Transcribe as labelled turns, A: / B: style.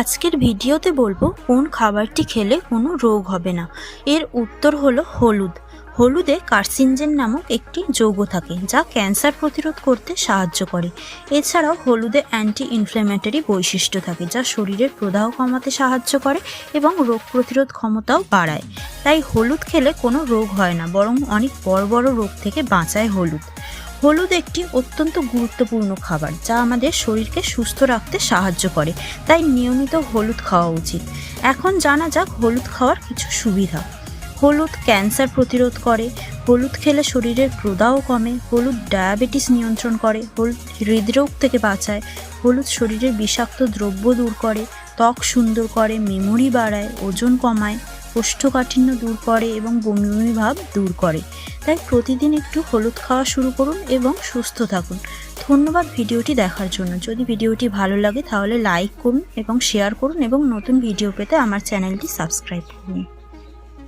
A: আজকের ভিডিওতে বলব, কোন খাবারটি খেলে কোনো রোগ হবে না। এর উত্তর হলো হলুদ। হলুদে কার্সিনজেন নামক একটি যৌগ থাকে, যা ক্যান্সার প্রতিরোধ করতে সাহায্য করে। এছাড়াও হলুদে অ্যান্টি ইনফ্ল্যামেটরি বৈশিষ্ট্য থাকে, যা শরীরের প্রদাহ কমাতে সাহায্য করে এবং রোগ প্রতিরোধ ক্ষমতাও বাড়ায়। তাই হলুদ খেলে কোনো রোগ হয় না, বরং অনেক বড় বড় রোগ থেকে বাঁচায় হলুদ। হলুদ একটি অত্যন্ত গুরুত্বপূর্ণ খাবার যা আমাদের শরীরকে সুস্থ রাখতে সাহায্য করে। তাই নিয়মিত হলুদ খাওয়া উচিত। এখন জানা যাক হলুদ খাওয়ার কিছু সুবিধা। হলুদ ক্যান্সার প্রতিরোধ করে, হলুদ খেলে শরীরের প্রদাহ কমে, হলুদ ডায়াবেটিস নিয়ন্ত্রণ করে, হলুদ হৃদরোগ থেকে বাঁচায়, হলুদ শরীরের বিষাক্ত দ্রব্য দূর করে, ত্বক সুন্দর করে, মেমোরি বাড়ায়, ওজন কমায় কোষ্ঠকাঠিন্য দূর করে এবং বমি ভাব দূর করে। তাই প্রতিদিন একটু হলুদ খাওয়া শুরু করুন এবং সুস্থ থাকুন। ধন্যবাদ ভিডিওটি দেখার জন্য। যদি ভিডিওটি ভালো লাগে তাহলে লাইক করুন এবং শেয়ার করুন এবং নতুন ভিডিও পেতে আমার চ্যানেলটি সাবস্ক্রাইব করুন।